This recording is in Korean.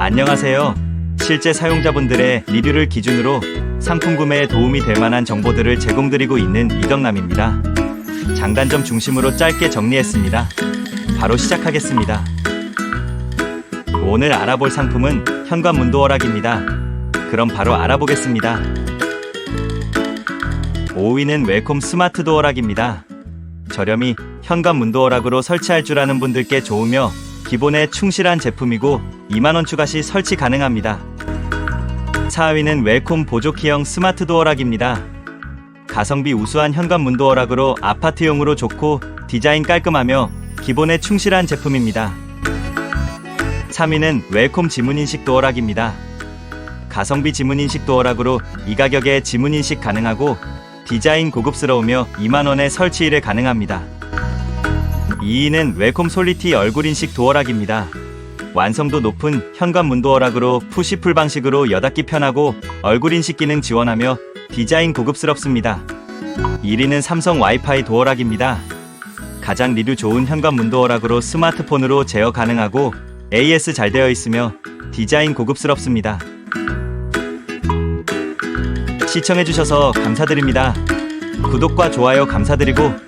안녕하세요. 실제 사용자분들의 리뷰를 기준으로 상품 구매에 도움이 될 만한 정보들을 제공드리고 있는 이덕남입니다. 장단점 중심으로 짧게 정리했습니다. 바로 시작하겠습니다. 오늘 알아볼 상품은 현관 문도어락입니다. 그럼 바로 알아보겠습니다. 5위는 웰콤 스마트 도어락입니다. 저렴이 현관 문도어락으로 설치할 줄 아는 분들께 좋으며 기본에 충실한 제품이고 2만원 추가 시 설치 가능합니다. 4위는 웰콤 보조키형 스마트 도어락입니다. 가성비 우수한 현관 문 도어락으로 아파트용으로 좋고 디자인 깔끔하며 기본에 충실한 제품입니다. 3위는 웰콤 지문인식 도어락입니다. 가성비 지문인식 도어락으로 이 가격에 지문인식 가능하고 디자인 고급스러우며 2만원에 설치일에 가능합니다. 2위는 웰콤 솔리티 얼굴 인식 도어락입니다. 완성도 높은 현관 문 도어락으로 푸시풀 방식으로 여닫기 편하고 얼굴 인식 기능 지원하며 디자인 고급스럽습니다. 1위는 삼성 와이파이 도어락입니다. 가장 리뷰 좋은 현관 문 도어락으로 스마트폰으로 제어 가능하고 AS 잘 되어 있으며 디자인 고급스럽습니다. 시청해주셔서 감사드립니다. 구독과 좋아요 감사드리고